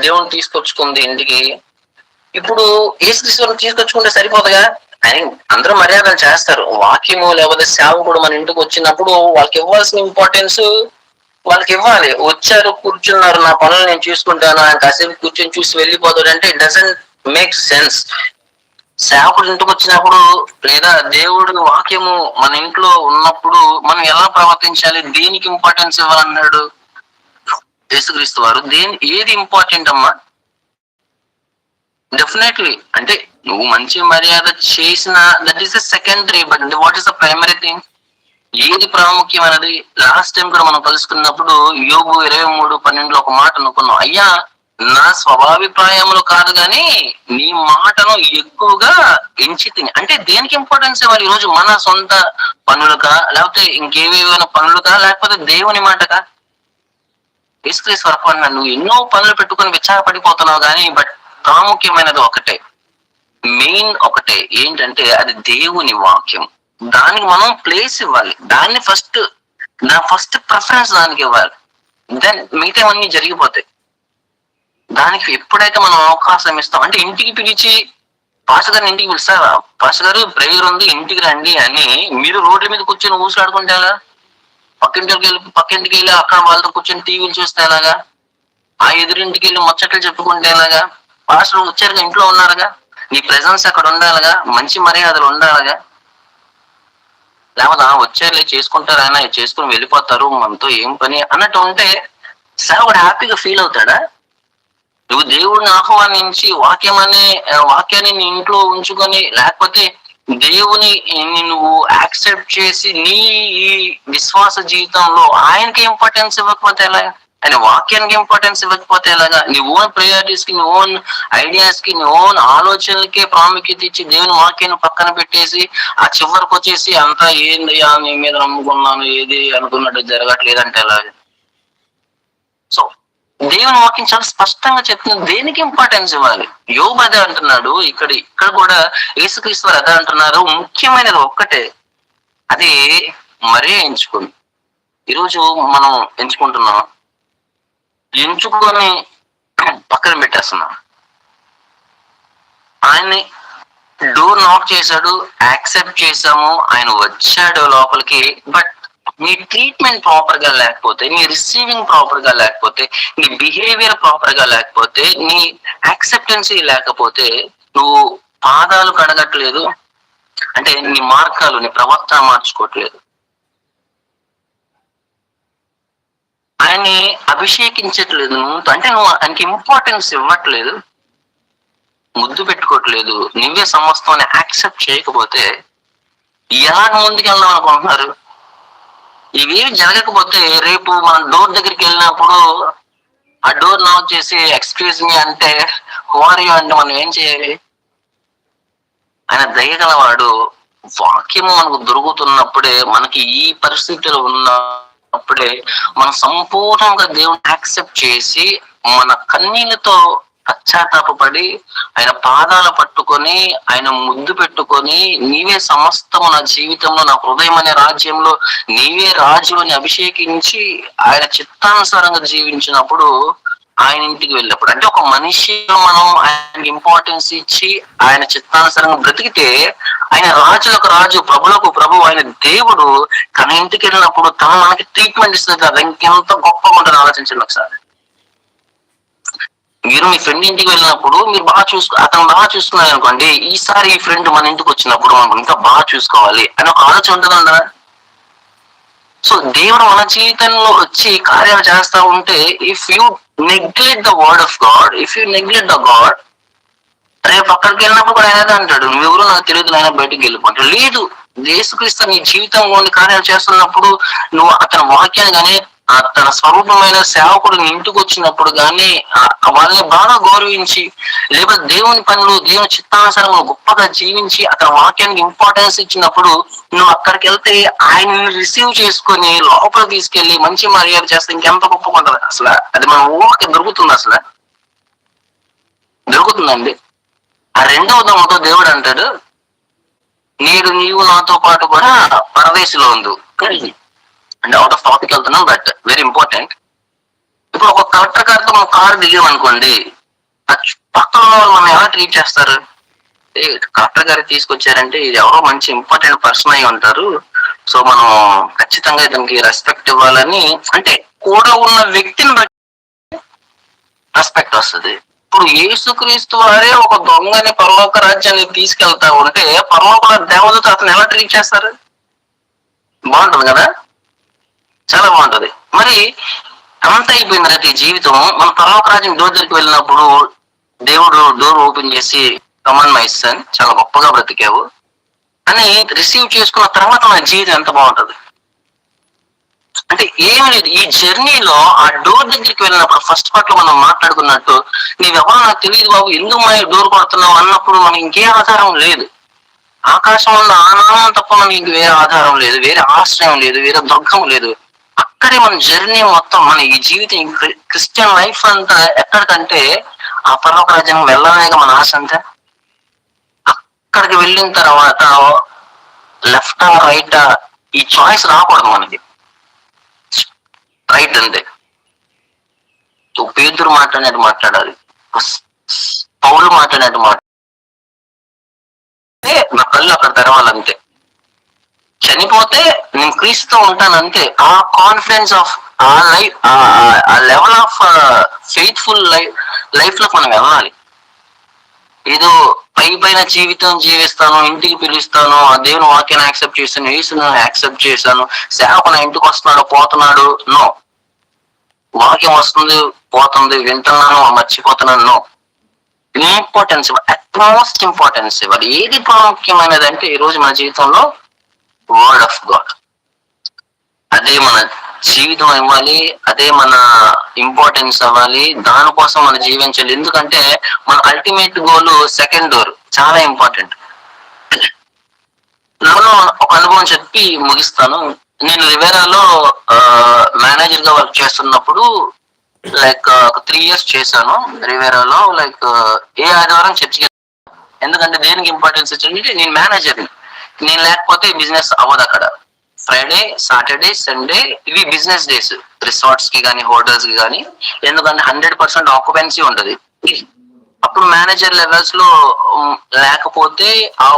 దేవుని తీసుకొచ్చుకుంది ఇంటికి. ఇప్పుడు ఏసుక్రీస్తుని తీసుకొచ్చుకుంటే సరిపోదుగా? ఆయన అందరూ మర్యాదలు చేస్తారు. వాక్యము లేకపోతే సేవకుడు మన ఇంటికి వచ్చినప్పుడు వాళ్ళకి ఇవ్వాల్సిన ఇంపార్టెన్స్ వాళ్ళకి ఇవ్వాలి. వచ్చారు కూర్చున్నారు నా పనులు నేను చూసుకుంటాను ఆయన కాసేపు కూర్చొని చూసి వెళ్ళిపోతాడు అంటే ఇట్ డజంట్ మేక్ సెన్స్ సేవకుడు ఇంటికి వచ్చినప్పుడు లేదా దేవుడు వాక్యము మన ఇంట్లో ఉన్నప్పుడు మనం ఎలా ప్రవర్తించాలి? దేనికి ఇంపార్టెన్స్ ఇవ్వాలన్నాడు? యేసుక్రీస్తు వారు దేని ఏది ఇంపార్టెంట్ అమ్మా? డెఫినెట్లీ అంటే నువ్వు మంచి మర్యాద చేసిన that is the secondary but what is the primary thing ఏది ప్రాముఖ్యమైనది? లాస్ట్ టైం కూడా మనం కలుసుకున్నప్పుడు యోగు ఇరవై మూడు పన్నెండులో ఒక మాట అనుకున్నాం. అయ్యా నా స్వభాభిప్రాయములు కాదు కానీ నీ మాటను ఎక్కువగా ఎంచి తిని. అంటే దేనికి ఇంపార్టెన్స్ ఇవ్వాలి ఈరోజు మన సొంత పనులుగా లేకపోతే ఇంకేవేవైనా పనులుగా లేకపోతే దేవుని మాటగా యేసుక్రీస్తు వరకు నువ్వు ఎన్నో పనులు పెట్టుకుని విచారపడిపోతున్నావు కానీ బట్ ప్రాముఖ్యమైనది ఒకటే. మెయిన్ ఒకటే ఏంటంటే అది దేవుని వాక్యం. దానికి మనం ప్లేస్ ఇవ్వాలి. దాన్ని ఫస్ట్ నా ఫస్ట్ ప్రిఫరెన్స్ దానికి ఇవ్వాలి. దెన్ మిగతావన్నీ జరిగిపోతాయి. దానికి ఎప్పుడైతే మనం అవకాశం ఇస్తాం అంటే ఇంటికి పిలిచి పాస్ గారిని ఇంటికి పిలుస్తారా? పాస్ గారు ప్రేయర్ ఉంది ఇంటికి రండి అని మీరు రోడ్ల మీద కూర్చొని ఊసలాడుకుంటారా? పక్కింటికి వెళ్ళి పక్కింటికి వెళ్ళి అక్కడ వాళ్ళతో కూర్చొని టీవీలు చూస్తే ఎలాగా? ఆ ఎదురింటికి వెళ్ళి ముచ్చట్లు చెప్పుకుంటే ఎలాగా? పాస్టర్ వచ్చారుగా ఇంట్లో ఉన్నారుగా? నీ ప్రెజెన్స్ అక్కడ ఉండాలిగా? మంచి మర్యాదలు ఉండాలిగా? లేకపోతే వచ్చేలే చేసుకుంటారు ఆయన చేసుకుని వెళ్ళిపోతారు మనతో ఏం పని? అన్నట్టు ఉంటే సేవకుడు హ్యాపీగా ఫీల్ అవుతాడా? నువ్వు దేవుడిని ఆహ్వానించి వాక్యం అనే వాక్యాన్ని నీ ఇంట్లో ఉంచుకొని లేకపోతే దేవుని నువ్వు యాక్సెప్ట్ చేసి నీ ఈ విశ్వాస జీవితంలో ఆయనకి ఇంపార్టెన్స్ ఇవ్వకపోతే ఎలాగా ఆయన వాక్యానికి ఇంపార్టెన్స్ ఇవ్వకపోతే ఎలాగా? నీ ఓన్ ప్రయారిటీస్కి నీ ఓన్ ఐడియాస్కి నీ ఓన్ ఆలోచనలకే ప్రాముఖ్యత ఇచ్చి దేవుని వాక్యాన్ని పక్కన పెట్టేసి ఆ చివరికి వచ్చేసి అంతా ఏంది నీ మీద నమ్ముకున్నాను ఏది అనుకున్నట్టు జరగట్లేదంటే ఎలాగా? సో దేవుని వాక్యం చాలా స్పష్టంగా చెప్తుంది. దేనికి ఇంపార్టెన్స్ ఇవ్వాలి? యోబు అదే అంటున్నాడు. ఇక్కడ ఇక్కడ కూడా యేసుక్రీస్తు వారు అదే అంటున్నారు. ముఖ్యమైనది ఒక్కటే. అది మరే ఎంచుకుని. ఈరోజు మనం ఎంచుకుంటున్నాం. ఎంచుకొని పక్కన పెట్టేస్తున్నాం. ఆయన్ని డోర్ నాక్ చేశాడు యాక్సెప్ట్ చేశాము. ఆయన వచ్చాడు లోపలికి బట్ నీ ట్రీట్మెంట్ ప్రాపర్గా లేకపోతే నీ రిసీవింగ్ ప్రాపర్గా లేకపోతే నీ బిహేవియర్ ప్రాపర్గా లేకపోతే నీ యాక్సెప్టెన్సీ లేకపోతే నువ్వు పాదాలు కడగట్లేదు. అంటే నీ మార్గాలు నీ ప్రవర్తన మార్చుకోవట్లేదు. ఆయన్ని అభిషేకించట్లేదు నువ్వు. అంటే నువ్వు ఆయనకి ఇంపార్టెన్స్ ఇవ్వట్లేదు. ముద్దు పెట్టుకోవట్లేదు. నువ్వే సమస్తం యాక్సెప్ట్ చేయకపోతే ఎలా ముందుకెళ్దాం అనుకుంటున్నారు? ఇవి జరగకపోతే రేపు మనం డోర్ దగ్గరికి వెళ్ళినప్పుడు ఆ డోర్ నాక్ చేసి ఎక్స్క్యూజ్ మీ అంటే హోరియో అంటే మనం ఏం చేయాలి? ఆయన దయగలవాడు వాక్యము మనకు దొరుకుతున్నప్పుడే మనకి ఈ పరిస్థితిలో ఉన్నప్పుడే మనం సంపూర్ణంగా దేవుని యాక్సెప్ట్ చేసి మన కన్నీళ్ళతో పశ్చాత్తాపడి ఆయన పాదాలు పట్టుకొని ఆయన ముద్దు పెట్టుకొని నీవే సమస్తము నా జీవితంలో నా హృదయం అనే రాజ్యంలో నీవే రాజు అని అభిషేకించి ఆయన చిత్తానుసారంగా జీవించినప్పుడు ఆయన ఇంటికి వెళ్ళినప్పుడు అంటే ఒక మనిషి మనం ఆయనకి ఇంపార్టెన్స్ ఇచ్చి ఆయన చిత్తానుసారంగా బ్రతికితే ఆయన రాజులకు రాజు ప్రభులకు ప్రభు ఆయన దేవుడు తన ఇంటికి వెళ్ళినప్పుడు తను మనకి ట్రీట్మెంట్ ఇస్తుంది కదా ఇంకెంత గొప్పగా ఉంటుంది ఆలోచించండి ఒకసారి. మీరు మీ ఫ్రెండ్ ఇంటికి వెళ్ళినప్పుడు మీరు బాగా చూసుకో అతను బాగా చూసుకున్నారు అనుకోండి ఈసారి ఈ ఫ్రెండ్ మన ఇంటికి వచ్చినప్పుడు మనం ఇంకా బాగా చూసుకోవాలి అని ఒక ఆలోచన ఉంటుందా సో దేవుడు మన జీవితంలో వచ్చి కార్యాలు చేస్తా ఉంటే if you neglect the word of God if you neglect the God రేపు అక్కడికి వెళ్ళినప్పుడు కూడా ఆయన అంటాడు నువ్వెవరు నాకు తెలియదు నాయన బయటికి వెళ్ళిపోతాడు లేదు యేసుక్రీస్తు నీ జీవితంలో ఉండి కార్యాలు చేస్తున్నప్పుడు నువ్వు అతని వాక్యాన్ని కానీ తన స్వరూపమైన సేవకుడు ఇంటికి వచ్చినప్పుడు కానీ వాళ్ళని బాగా గౌరవించి లేకపోతే దేవుని పనులు దేవుని చిత్తానుసారం గొప్పగా జీవించి అతని వాక్యానికి ఇంపార్టెన్స్ ఇచ్చినప్పుడు నువ్వు అక్కడికి వెళ్తే ఆయన్ని రిసీవ్ చేసుకొని లోపల తీసుకెళ్ళి మంచి మర్యాద చేస్తే ఇంకెంత గొప్పగా ఉంటుంది అసలు? అది మన ఊరికి దొరుకుతుంది అసలు? దొరుకుతుందండి. ఆ రెండవ దమ్మతో దేవుడు అంటాడు నేడు నీవు నాతో పాటు కూడా పరదేశంలో ఉంది అంటే అవుట్ ఆఫ్ టాపిక్ వెళ్తున్నాం బట్ వెరీ ఇంపార్టెంట్ ఇప్పుడు ఒక కలెక్టర్ గారితో మనం కారు దిగాం అనుకోండి పక్కన వాళ్ళు మనం ఎలా ట్రీట్ చేస్తారు? ఏ కలెక్టర్ గారు తీసుకొచ్చారంటే ఇది ఎవరో మంచి ఇంపార్టెంట్ పర్సన్ అయి ఉంటారు. సో మనం ఖచ్చితంగా ఇతనికి రెస్పెక్ట్ ఇవ్వాలని అంటే కూడా ఉన్న వ్యక్తిని బట్టి రెస్పెక్ట్ వస్తుంది. ఇప్పుడు యేసుక్రీస్తు వారే ఒక దొంగని పరలోక రాజ్యాన్ని తీసుకెళ్తా ఉంటే పరలోక దేవతతో అతను ఎలా ట్రీట్ చేస్తారు? బాగుంటుంది కదా? చాలా బాగుంటది. మరి అంత అయిపోయింది రేపు ఈ జీవితం. మన పరలోక రాజ్యం డోర్ దగ్గరికి వెళ్ళినప్పుడు దేవుడు డోర్ ఓపెన్ చేసి కమాండ్ ఇస్తాను చాలా గొప్పగా బ్రతికావు. అని రిసీవ్ చేసుకున్న తర్వాత మన జీవితం ఎంత బాగుంటది. అంటే ఏమి లేదు. ఈ జర్నీలో ఆ డోర్ దగ్గరికి వెళ్ళినప్పుడు ఫస్ట్ పార్ట్లో మనం మాట్లాడుకున్నట్టు నీవెవరో నాకు తెలియదు బాబు ఎందుకు మా డోర్ కొడుతున్నావు? అన్నప్పుడు మనకి ఇంకే ఆధారం లేదు. ఆకాశం ఉన్న ఆనందం తప్ప మనకి ఇంక వేరే ఆధారం లేదు. వేరే ఆశ్రయం లేదు. వేరే దుర్గం లేదు. ఇక్కడే మన జర్నీ మొత్తం మన ఈ జీవితం క్రిస్టియన్ లైఫ్ అంతా ఎక్కడికంటే ఆ పర్వక రాజ్యం వెళ్ళలేక మన ఆశ అంతా. అక్కడికి వెళ్ళిన తర్వాత లెఫ్ట్ రైట్ ఈ చాయిస్ రాకూడదు మనకి. రైట్ అంతే. పేదరు మాట్లాడినట్టు మాట్లాడాలి. పౌరులు మాట్లాడినట్టు మాట్లాడాలి నా కళ్ళు అక్కడ తెరవాలంతే. చనిపోతే నేను క్రీస్తు ఉంటాను అంతే. ఆ confidence of a life a level of faithful life లైఫ్లో మనం వెళ్ళాలి. ఏదో పై పైన జీవితం జీవిస్తాను ఇంటికి పిలుస్తాను ఆ దేవుని వాక్యాన్ని యాక్సెప్ట్ చేస్తాను వేసును యాక్సెప్ట్ చేశాను సేవకు నా ఇంటికి వస్తున్నాడు పోతున్నాడు? నో వాక్యం వస్తుంది పోతుంది వింటున్నాను మర్చిపోతున్నాను నో ఇంపార్టెన్స్ అట్మోస్ట్ ఇంపార్టెన్స్ ఇవ్వాలి ఏది ప్రాముఖ్యమైనది అంటే ఈ రోజు మన జీవితంలో వర్డ్ ఆఫ్ గాడ్ అదే మన జీవితం ఇవ్వాలి అదే మన ఇంపార్టెన్స్ అవ్వాలి దానికోసం మనం జీవించాలి. ఎందుకంటే మన అల్టిమేట్ గోల్ సెకండ్ డోర్ చాలా ఇంపార్టెంట్ నన్ను ఒక అనుభవం చెప్పి ముగిస్తాను. నేను రివేరాలో మేనేజర్గా వర్క్ చేస్తున్నప్పుడు లైక్ ఒక త్రీ ఇయర్స్ చేశాను రివేరాలో లైక్ ఏ ఆదివారం చర్చికి ఎందుకంటే దేనికి ఇంపార్టెన్స్ ఇచ్చిందంటే నేను మేనేజర్ నేను లేకపోతే బిజినెస్ అవ్వదు అక్కడ. ఫ్రైడే సాటర్డే సండే ఇవి బిజినెస్ డేస్ రిసార్ట్స్కి కానీ హోటల్స్కి కానీ ఎందుకంటే హండ్రెడ్ పర్సెంట్ ఆక్యుపెన్సీ ఉంటది. అప్పుడు మేనేజర్ లెవెల్స్లో లేకపోతే ఆ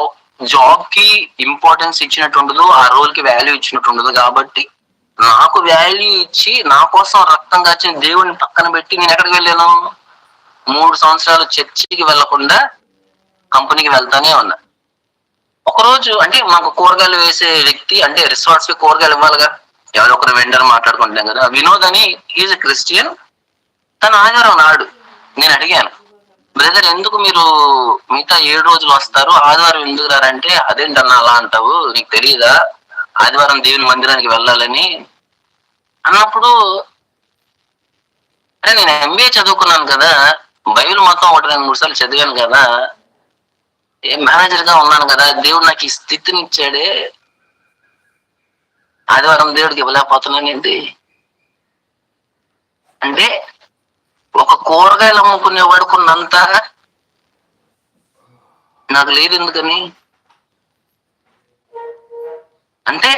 జాబ్కి ఇంపార్టెన్స్ ఇచ్చినట్టు ఉండదు ఆ రోల్కి వాల్యూ ఇచ్చినట్టు ఉండదు కాబట్టి నాకు వాల్యూ ఇచ్చి నా కోసం రక్తం కాచిన దేవుని పక్కన పెట్టి నేను ఎక్కడికి వెళ్ళాను? మూడు సంవత్సరాలు చర్చికి వెళ్ళకుండా కంపెనీకి వెళ్తానే ఉన్నా. ఒకరోజు అంటే మాకు కూరగాయలు వేసే వ్యక్తి అంటే రిసార్ట్స్కి కూరగాయలు ఇవ్వాలిగా. ఎవరో ఒకరు వెండర్ మాట్లాడుకుంటాం కదా. వినోద్ అని ఈజ్ క్రిస్టియన్ తన ఆదివారం నాడు నేను అడిగాను బ్రదర్ ఎందుకు మీరు మిగతా ఏడు రోజులు వస్తారు? ఆదివారం ఎందుకు రారంటే అదేంటన్నా అలా అంటావు? నీకు తెలియదా ఆదివారం దేవుని మందిరానికి వెళ్ళాలని. అన్నప్పుడు అరే నేను ఎంబీఏ చదువుకున్నాను కదా. బైబిల్ మొత్తం ఒకటి రెండు మూడు సార్లు చదివాను కదా. మేనేజర్గా ఉన్నాను కదా దేవుడు నాకు ఈ స్థితిని ఇచ్చాడే ఆదివారం దేవుడికి ఇవ్వలేకపోతున్నాను ఏంటి? అంటే ఒక కూరగాయలు అమ్ముకునే వాడుకున్నంత నాకు లేదు ఎందుకని? అంటే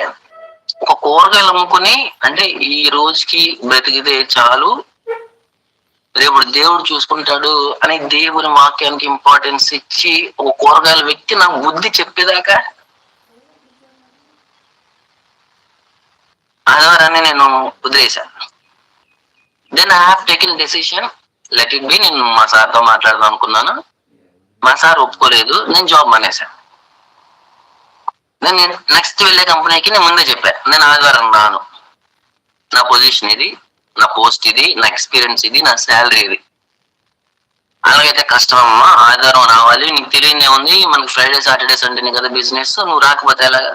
ఒక కూరగాయలు అమ్ముకుని అంటే ఈ రోజుకి బ్రతికితే చాలు. రేపు దేవుడు చూసుకుంటాడు అని దేవుని వాక్యానికి ఇంపార్టెన్స్ ఇచ్చి ఒక కూరగాయల వ్యక్తి నా బుద్ధి చెప్పేదాకా? ఆదివారాన్ని నేను వదిలేశాను. Then I have taken decision let it be నేను మా సార్తో మాట్లాడదాం అనుకున్నాను. మా సార్ ఒప్పుకోలేదు నేను జాబ్ మానేశాను. నేను నెక్స్ట్ వెళ్ళే కంపెనీకి నేను ముందే చెప్పాను నేను ఆదివారం రాను. నా పొజిషన్ ఇది. నా పోస్ట్ ఇది నా ఎక్స్పీరియన్స్ ఇది నా శాలరీ ఇది. అలాగైతే కష్టం అమ్మా ఆదివారం రావాలి. నీకు తెలియనే ఉంది మనకి ఫ్రైడే సాటర్డే సండేనే కదా బిజినెస్ నువ్వు రాకపోతే ఎలాగా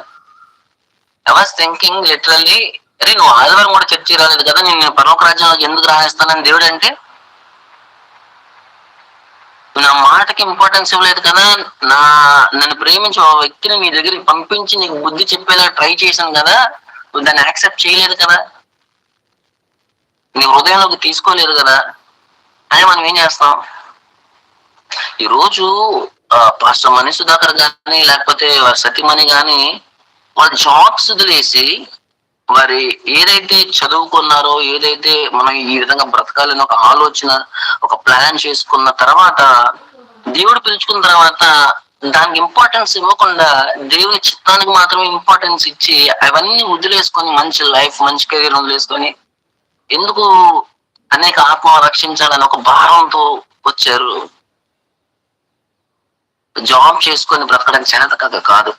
ఐ వాస్ థింకింగ్ లిటరల్లీ అరే నువ్వు ఆదివారం కూడా చర్చి రాలేదు కదా నేను పర్వక రాజ్యంలోకి ఎందుకు రానేస్తానని దేవుడు అంటే నా మాటకి ఇంపార్టెన్స్ ఇవ్వలేదు కదా. నా నన్ను ప్రేమించి ఒక వ్యక్తిని మీ దగ్గరికి పంపించి నీకు బుద్ధి చెప్పేలా ట్రై చేశాను కదా నువ్వు దాన్ని యాక్సెప్ట్ చేయలేదు కదా. మీ హృదయంలోకి తీసుకోలేదు కదా. అని మనం ఏం చేస్తాం? ఈరోజు పాస్టర్ మణి సుధాకర్ గాని లేకపోతే సతీమణి గాని వాళ్ళ జాబ్స్ వదిలేసి వారి ఏదైతే చదువుకున్నారో ఏదైతే మనం ఈ విధంగా బ్రతకాలని ఒక ఆలోచన ఒక ప్లాన్ చేసుకున్న తర్వాత దేవుడు పిలుచుకున్న తర్వాత దానికి ఇంపార్టెన్స్ ఇవ్వకుండా దేవుని చిత్తానికి మాత్రమే ఇంపార్టెన్స్ ఇచ్చి అవన్నీ వదిలేసుకొని మంచి లైఫ్ మంచి కెరీర్ వదిలేసుకొని ఎందుకు అనేక ఆత్మ రక్షించాలని ఒక భారంతో వచ్చారు? జాబ్ చేసుకొని బ్రతకడం చేత కదా కాదు.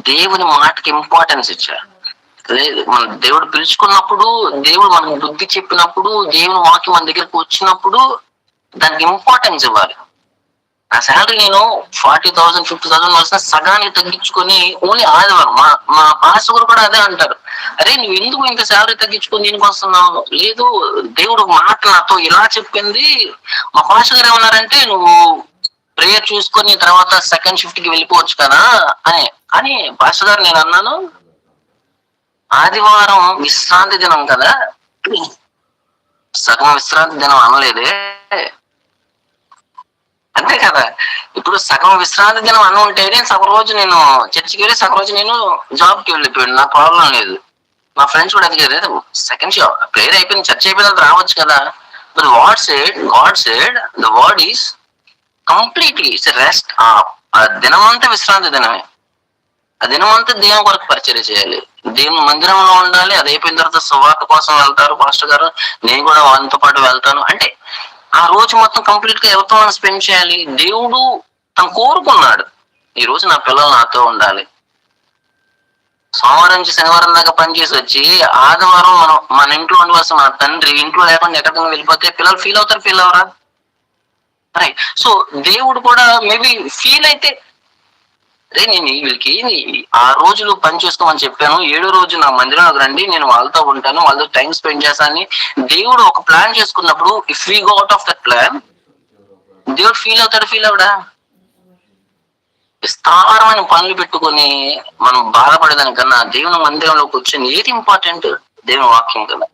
దేవుని మాటకి ఇంపార్టెన్స్ ఇచ్చారు. లేదు మన దేవుడు పిలుచుకున్నప్పుడు దేవుడు మనకు బుద్ధి చెప్పినప్పుడు దేవుని వాక్యం మన దగ్గరకు వచ్చినప్పుడు దానికి ఇంపార్టెన్స్ ఇవ్వాలి. నా శాలరీ నేను ఫార్టీ థౌసండ్ ఫిఫ్టీ థౌసండ్ వస్తే సగానికి తగ్గించుకొని ఓన్లీ ఆదివారం. మా మా పాస్టర్ కూడా అదే అంటారు. అరే నువ్వు ఎందుకు ఇంత శాలరీ తగ్గించుకొని దీనికి వస్తున్నావు? లేదు దేవుడు మాట నాతో ఇలా చెప్పింది. మా పాస్టర్ గారు ఏమన్నారంటే నువ్వు ప్రేయర్ చూసుకొని తర్వాత సెకండ్ షిఫ్ట్కి వెళ్ళిపోవచ్చు కదా అని. అని పాస్టర్ గారు నేను అన్నాను. ఆదివారం విశ్రాంతి దినం కదా. సగం విశ్రాంతి దినం అనలేదే. అంతే కదా. ఇప్పుడు సగం విశ్రాంతి దినం అన్న ఉంటే నేను సగం రోజు నేను చర్చికి వెళ్ళి సగం రోజు నేను జాబ్కి వెళ్ళిపోయాను. నా ప్రాబ్లం లేదు. మా ఫ్రెండ్స్ కూడా అడిగారు "లేదు, సెకండ్ షో ప్రేయర్ అయిపోయింది చర్చ్ అయిపోయిన రావచ్చు కదా. But what said God said the word is completely it's rest ఆ దినమంతా విశ్రాంతి దినమే. ఆ దినమంతా దేవుని కొరకు పరిచయం చేయాలి. దేవుని మందిరంలో ఉండాలి. అది అయిపోయిన తర్వాత సువార్త కోసం వెళ్తారు పాస్టర్ గారు. నేను కూడా వాళ్ళతో పాటు వెళ్తాను. అంటే ఆ రోజు మొత్తం కంప్లీట్గా ఎవరితో మనం స్పెండ్ చేయాలి? దేవుడు తను కోరుకున్నాడు. ఈ రోజు నా పిల్లలు నాతో ఉండాలి. సోమవారం నుంచి శనివారం దాకా పనిచేసి వచ్చి ఆదివారం మనం మన ఇంట్లో ఉండవలసిన మన తండ్రి ఇంట్లో లేకుండా ఎక్కడికైనా వెళ్ళిపోతే పిల్లలు ఫీల్ అవుతారు ఫీల్ అవరా రైట్ సో దేవుడు కూడా మేబీ ఫీల్ అయితే రే నేను వీళ్ళకి ఆ రోజులు పని చేసుకోమని చెప్పాను. ఏడో రోజు నా మందిరంలోకి రండి. నేను వాళ్ళతో ఉంటాను. వాళ్ళతో టైం స్పెండ్ చేస్తాను దేవుడు ఒక ప్లాన్ చేసుకున్నప్పుడు if we go out of that plan దేవుడు ఫీల్ అవుతాడు ఫీల్ అవడా విస్తారమైన పనులు పెట్టుకొని మనం బాధపడేదానికన్నా దేవుని మందిరంలోకి వచ్చింది ఏది ఇంపార్టెంట్ దేవుని వాక్యం కదా.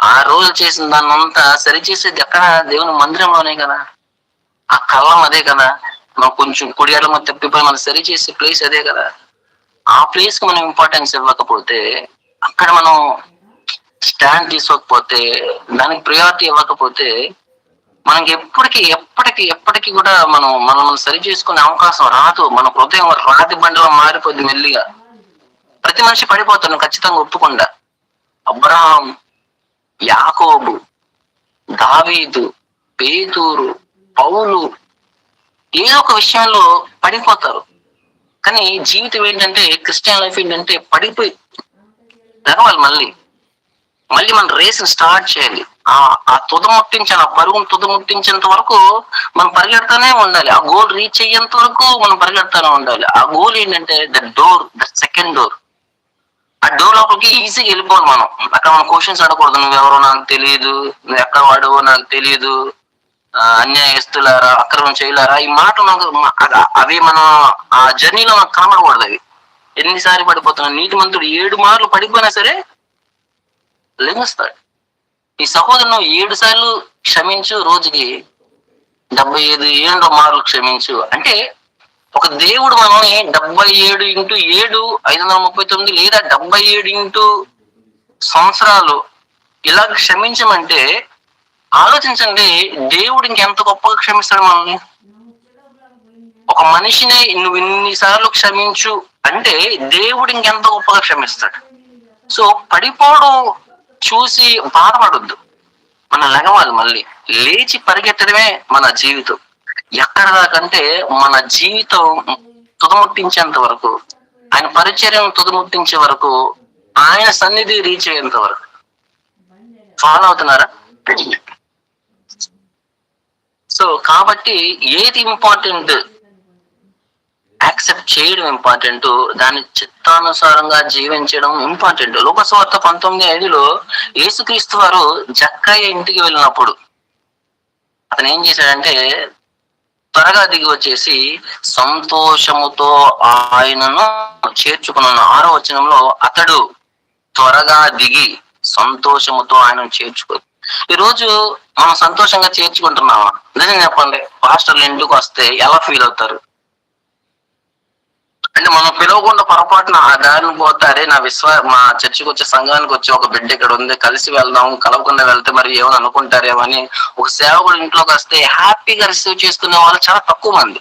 ఆ రోజు చేసిన దాన్ని అంతా సరి చేసేది ఎక్కడ? దేవుని మందిరంలోనే కదా. ఆ కళ్ళం అదే కదా. మనం కొంచెం కుడి మనం తప్పిపోయి మనం సరి చేసే ప్లేస్ అదే కదా. ఆ ప్లేస్కి మనం ఇంపార్టెన్స్ ఇవ్వకపోతే అక్కడ మనం స్టాండ్ తీసుకోకపోతే దానికి ప్రియారిటీ ఇవ్వకపోతే మనకి ఎప్పటికీ ఎప్పటికీ ఎప్పటికీ కూడా మనం మనం సరి చేసుకునే అవకాశం రాదు. మన హృదయం రాతి బండిలో మారిపోద్ది మెల్లిగా. ప్రతి మనిషి పడిపోతాను ఖచ్చితంగా ఒప్పుకుండా. అబ్రహాం యాకోబు దావీదు పేదూరు పౌలు ఏదో ఒక విషయంలో పడిపోతారు. కానీ జీవితం ఏంటంటే క్రిస్టియన్ లైఫ్ ఏంటంటే పడిపోయి తెగవాలి మళ్ళీ. మళ్ళీ మన రేస్ స్టార్ట్ చేయాలి. ఆ ఆ తుదముట్టించాలి ఆ పరుగును తుదముట్టించేంత వరకు మనం పరిగెడతానే ఉండాలి. ఆ గోల్ రీచ్ అయ్యేంత వరకు మనం పరిగెడతానే ఉండాలి. ఆ గోల్ ఏంటంటే the door the second door ఆ డోర్ లోపలికి ఈజీగా వెళ్ళిపోవాలి మనం. అక్కడ మనం క్వశ్చన్స్ అడగకూడదు. నువ్వెవరో నాకు తెలియదు నువ్వు ఎక్కడ వాడవో నాకు తెలియదు అన్యాయస్తులారా అక్రమం చేయలారా ఈ మాటలు నాకు అవి మనం ఆ జర్నీలో మనకు కనబడకూడదు అవి. ఎన్నిసార్లు పడిపోతున్నా నీటి మంతుడు ఏడు మార్లు పడిపోయినా సరే లెంగుస్తాడు ఈ సహోదరును ఏడు సార్లు క్షమించు రోజుకి డెబ్బై ఐదు ఏడు మార్లు క్షమించు. అంటే ఒక దేవుడు మనల్ని డెబ్బై ఏడు ఇంటూ ఏడు ఐదు వందల ముప్పై తొమ్మిది లేదా డెబ్బై ఏడు ఇంటూ సంవత్సరాలు ఇలా క్షమించమంటే ఆలోచించండి దేవుడు ఇంకెంత గొప్పగా క్షమిస్తాడు మనల్ని? ఒక మనిషిని నువ్వు ఇన్నిసార్లు క్షమించు అంటే దేవుడు ఇంకెంత గొప్పగా క్షమిస్తాడు. సో పడిపోవడం చూసి బాధపడొద్దు. మన లెగవాలి మళ్ళీ. లేచి పరిగెత్తడమే మన జీవితం. ఎక్కడ దాకంటే మన జీవితం తుదముట్టించేంత వరకు ఆయన పరిచర్యం తుదముట్టించే వరకు ఆయన సన్నిధి రీచ్ అయ్యేంత వరకు. ఫాలో అవుతున్నారా? సో కాబట్టి ఏది ఇంపార్టెంట్? యాక్సెప్ట్ చేయడం ఇంపార్టెంట్. దాని చిత్తానుసారంగా జీవించడం ఇంపార్టెంట్. లోకస్వార్త పంతొమ్మిది ఐదులో యేసుక్రీస్తు వారు జక్కయ్య ఇంటికి వెళ్ళినప్పుడు అతను ఏం చేశాడంటే త్వరగా దిగి వచ్చేసి సంతోషముతో ఆయనను చేర్చుకున్నాను. ఆరో వచనంలో అతడు త్వరగా దిగి సంతోషముతో ఆయనను చేర్చుకో ఈ రోజు మనం సంతోషంగా చేర్చుకుంటున్నామా నిజంగా చెప్పండి. పాస్టర్లు ఇంటికి వస్తే ఎలా ఫీల్ అవుతారు? అంటే మనం పిలవకుండా పొరపాటున ఆ దారిని పోతే అరే నా విశ్వ మా చర్చికి వచ్చే సంఘానికి వచ్చి ఒక బిడ్డ ఇక్కడ ఉంది కలిసి వెళ్దాం కలవకుండా వెళ్తే మరి ఏమని అనుకుంటారేమో అని ఒక సేవకుడు ఇంట్లోకి వస్తే హ్యాపీగా రిసీవ్ చేసుకునే వాళ్ళు చాలా తక్కువ మంది.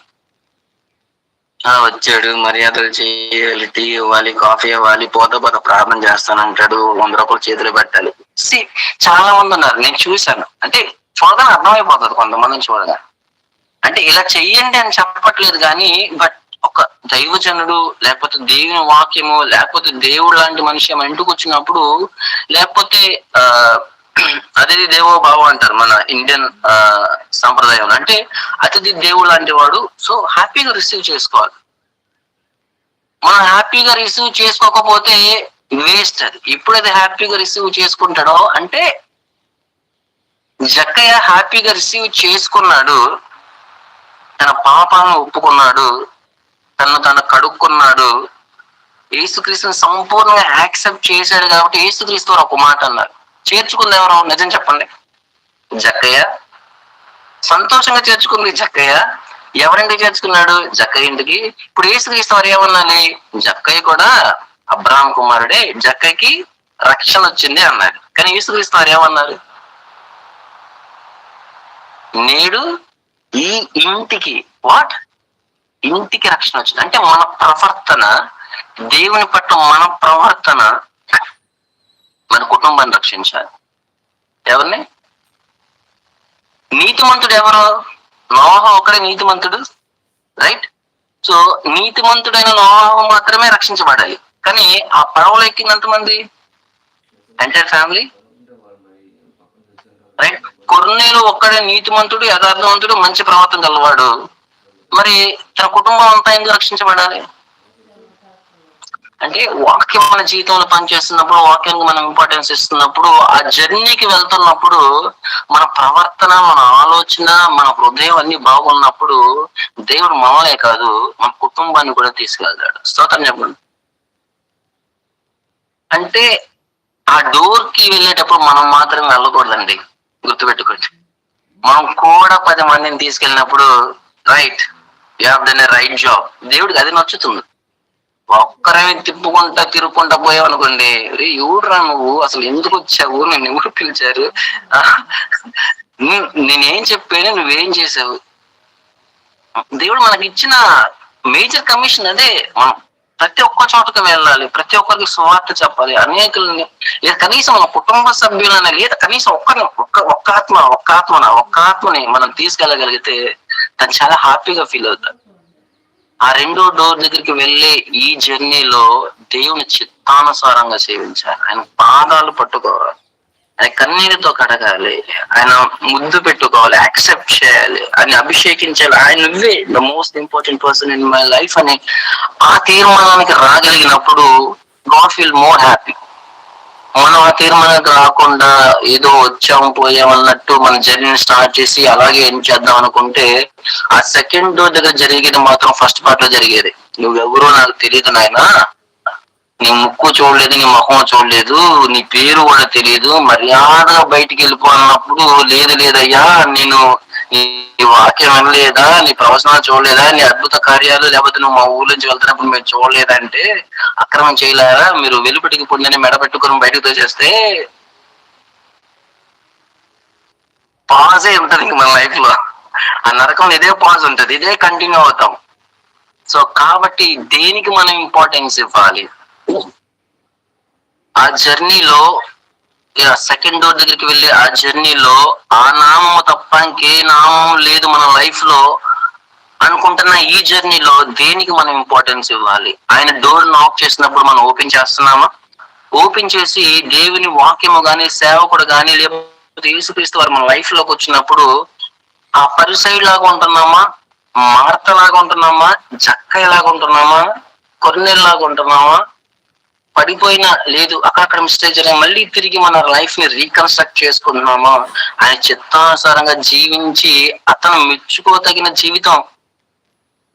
వచ్చాడు మర్యాదలు చేయాలి టీ ఇవ్వాలి కాఫీ ఇవ్వాలి పోతే పోతే ప్రార్థన చేస్తానంటాడు వంద రూపాయలు చేతులు పెట్టాలి. సి చాలా మంది ఉన్నారు. నేను చూశాను. అంటే చూడగానే అర్థమైపోతుంది కొంతమందిని చూడగా. అంటే ఇలా చెయ్యండి అని చెప్పట్లేదు కానీ బట్ ఒక దైవజనుడు లేకపోతే దేవుని వాక్యము లేకపోతే దేవుడు లాంటి మనిషి మన ఇంటికి వచ్చినప్పుడు లేకపోతే ఆ అతిథి దేవో భావం అంటారు మన ఇండియన్ సంప్రదాయం అంటే అతిథి దేవుడు లాంటి వాడు సో హ్యాపీగా రిసీవ్ చేసుకోవాలి. మనం హ్యాపీగా రిసీవ్ చేసుకోకపోతే వేస్ట్ అది ఎప్పుడైతే హ్యాపీగా రిసీవ్ చేసుకుంటాడో అంటే జక్కయ్య హ్యాపీగా రిసీవ్ చేసుకున్నాడు తన పాపాలను ఒప్పుకున్నాడు తను తను కడుక్కున్నాడు యేసుక్రీస్తుని సంపూర్ణంగా యాక్సెప్ట్ చేశాడు కాబట్టి యేసుక్రీస్తు వారు ఒక మాట అన్నారు. చేర్చుకుంది ఎవరు? నిజం చెప్పండి. జక్కయ్య? సంతోషంగా చేర్చుకుంది జక్కయ్య. ఎవరింటికి చేర్చుకున్నాడు? జక్కయ్య ఇంటికి. ఇప్పుడు యేసుక్రీస్తు వారు ఏమన్నాలి జక్కయ్య కూడా అబ్రహాం కుమారుడే జక్కకి రక్షణ వచ్చింది అన్నారు కానీ యేసుక్రీస్తు వారు ఏమన్నారు? నేడు ఈ ఇంటికి వాట్ ఇంటికి రక్షణ వచ్చింది. అంటే మన ప్రవర్తన దేవుని పట్ల మన ప్రవర్తన మన కుటుంబాన్ని రక్షించాలి. ఎవరిని? నీతిమంతుడు ఎవరు? నోహ ఒకడే నీతిమంతుడు రైట్ సో నీతిమంతుడైన నోహ మాత్రమే రక్షించబడాలి. కానీ ఆ పడవలో ఎక్కింది ఎంతమంది? ఎంటైర్ ఫ్యామిలీ రైట్ కొన్నేలు ఒక్కడే నీతిమంతుడు యథార్థవంతుడు మంచి ప్రవర్తన గలవాడు. మరి తన కుటుంబం అంతా ఎందుకు రక్షించబడాలి? అంటే వాక్యం మన జీవితంలో పనిచేస్తున్నప్పుడు వాక్యానికి మనం ఇంపార్టెన్స్ ఇస్తున్నప్పుడు ఆ జర్నీకి వెళ్తున్నప్పుడు మన ప్రవర్తన మన ఆలోచన మన హృదయం అన్ని బాగున్నప్పుడు దేవుడు మనలే కాదు మన కుటుంబాన్ని కూడా తీసుకెళ్తాడు. స్తోత్రం చెప్పండి. అంటే ఆ డోర్కి వెళ్ళేటప్పుడు మనం మాత్రం వెళ్ళకూడదండి. గుర్తుపెట్టుకోండి. మనం కూడా పది మందిని తీసుకెళ్ళినప్పుడు right you have done right job దేవుడికి అది నచ్చుతుంది. ఒక్కరే తిప్పుకుంటా తిరుక్కుంటా పోయావనుకోండి రే ఎవడురా నువ్వు? అసలు ఎందుకు వచ్చావు? నేను ఎవరు పిలిచారు? నేనేం చెప్పాను నువ్వేం చేసావు? దేవుడు మనకి ఇచ్చిన మేజర్ కమిషన్ అదే. మనం ప్రతి ఒక్క చోటకి వెళ్ళాలి. ప్రతి ఒక్కరికి సువార్త చెప్పాలి. అనేకుల్ని లేదా కనీసం మన కుటుంబ సభ్యులని లేదా కనీసం ఒక్కరిని ఒక్క ఒక్క ఆత్మ ఒక్క ఆత్మన ఒక్క ఆత్మని మనం తీసుకెళ్ళగలిగితే తను చాలా హ్యాపీగా ఫీల్ అవుతాడు. ఆ రెండో డోర్ దగ్గరికి వెళ్ళే ఈ జర్నీలో దేవుని చిత్తానుసారంగా సేవించాలి. ఆయన పాదాలు పట్టుకోవాలి. ఆయన కన్నీరుతో కడగాలి. ఆయన ముద్దు పెట్టుకోవాలి యాక్సెప్ట్ చేయాలి ఆయన అభిషేకించాలి. ఆయన నువ్వే the most important person in my life అని ఆ తీర్మానానికి రాగలిగినప్పుడు గాడ్ ఫీల్ మోర్ హ్యాపీ మనం ఆ తీర్మానానికి రాకుండా ఏదో వచ్చాం పోయాం అన్నట్టు మన జర్నీని స్టార్ట్ చేసి అలాగే ఏం చేద్దాం అనుకుంటే ఆ సెకండ్ డోర్ దగ్గర జరిగేది మాత్రం ఫస్ట్ పార్ట్లో జరిగేది. నువ్వెవరో నాకు తెలియదు నాయనా. నీ ముక్కు చూడలేదు నీ ముఖం చూడలేదు నీ పేరు కూడా తెలియదు. మర్యాదగా బయటికి వెళ్ళిపో అన్నప్పుడు లేదు లేదయ్యా నేను నీ వాక్యం వినలేదా నీ ప్రవచనాలు చూడలేదా నీ అద్భుత కార్యాలు లేకపోతే నువ్వు మా ఊరు నుంచి వెళ్తున్నప్పుడు మేము చూడలేదంటే అక్రమం చేయలేరా? మీరు వెలుపటికి పొందని మెడపెట్టుకుని బయటకు తోచేస్తే పాజే ఉంటుంది ఇంక మన లైఫ్లో. ఆ నరకం ఇదే పాజ్ ఉంటది ఇదే కంటిన్యూ అవుతాం. సో కాబట్టి దేనికి మనం ఇంపార్టెన్స్ ఇవ్వాలి? ఆ జర్నీలో సెకండ్ డోర్ దగ్గరికి వెళ్ళి ఆ జర్నీలో ఆ నామము తప్ప ఇంకే నామం లేదు మన లైఫ్లో అనుకుంటున్న ఈ జర్నీలో దేనికి మనం ఇంపార్టెన్స్ ఇవ్వాలి? ఆయన డోర్ నాక్ చేసినప్పుడు మనం ఓపెన్ చేస్తున్నామా? ఓపెన్ చేసి దేవుని వాక్యము గాని సేవకుడు గాని లేకపోతే యేసుక్రీస్తు వారు మన లైఫ్లోకి వచ్చినప్పుడు ఆ పరిసైడ్ లాగా ఉంటున్నామా? మార్త లాగా ఉంటున్నామా? జక్కయ్య లాగా ఉంటున్నామా? కొన్నేళ్ళ లాగా ఉంటున్నామా? పడిపోయినా లేదు అక్కడక్కడ మిస్టేక్ జరిగిన మళ్ళీ తిరిగి మన లైఫ్ని రీకన్స్ట్రక్ట్ చేసుకుంటున్నామా ఆయన చిత్తానుసారంగా జీవించి అతను మెచ్చుకోదగిన జీవితం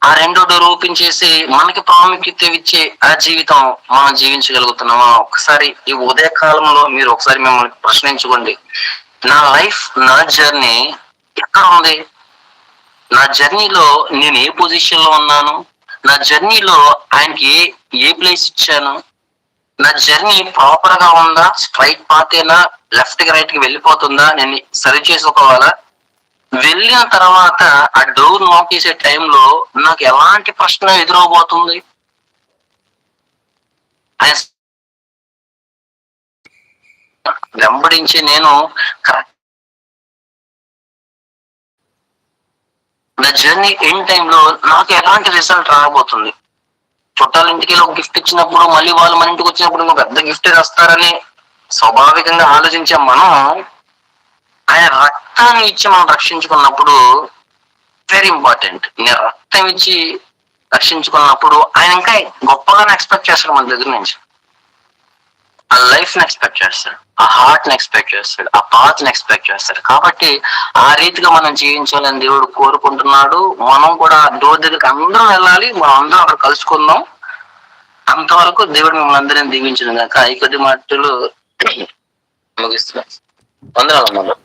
ఆ రెండో డోర్ ఓపెన్ చేసి మనకి ప్రాముఖ్యత ఇచ్చే ఆ జీవితం మనం జీవించగలుగుతున్నామా? ఒకసారి ఈ ఉదయ కాలంలో మీరు ఒకసారి మిమ్మల్ని ప్రశ్నించుకోండి. నా లైఫ్ నా జర్నీ ఎక్కడ ఉంది? నా జర్నీలో నేను ఏ పొజిషన్లో ఉన్నాను? నా జర్నీలో ఆయనకి ఏ ఏ ప్లేస్ ఇచ్చాను? నా జర్నీ ప్రాపర్గా ఉందా? స్ట్రైట్ పాతేనా లెఫ్ట్కి రైట్కి వెళ్ళిపోతుందా? నేను సరి చేసుకోవాలా? వెళ్ళిన తర్వాత ఆ డోర్ నోకేసే టైంలో నాకు ఎలాంటి ప్రశ్న ఎదురవబోతుంది? వెంబడించి నేను నా జర్నీ ఎండ్ టైంలో నాకు ఎలాంటి రిజల్ట్ రాబోతుంది? చుట్టాల ఇంటికి వెళ్ళి ఒక గిఫ్ట్ ఇచ్చినప్పుడు మళ్ళీ వాళ్ళు మన ఇంటికి వచ్చినప్పుడు ఇంకో పెద్ద గిఫ్ట్ తెస్తారని స్వాభావికంగా ఆలోచించే మనం ఆయన రక్తాన్ని ఇచ్చి మనం రక్షించుకున్నప్పుడు వెరీ ఇంపార్టెంట్ నేను రక్తం ఇచ్చి రక్షించుకున్నప్పుడు ఆయన ఇంకా గొప్పగానే ఎక్స్పెక్ట్ చేస్తాడు మన దగ్గర నుంచి. ఆ లైఫ్ని ఎక్స్పెక్ట్ చేస్తాడు ఆ హార్ట్ని ఎక్స్పెక్ట్ చేస్తాడు ఆ పాత్ని ఎక్స్పెక్ట్ చేస్తాడు కాబట్టి ఆ రీతిగా మనం జీవించాలని దేవుడు కోరుకుంటున్నాడు. మనం కూడా డోర్ దగ్గరికి అందరం వెళ్ళాలి. మనం అందరం అక్కడ కలుసుకుందాం. అంతవరకు దేవుడు మిమ్మల్ని అందరినీ దీవించిన కాక ఈ కొద్ది మాటలు ముగిస్తున్నాం. వందనాలు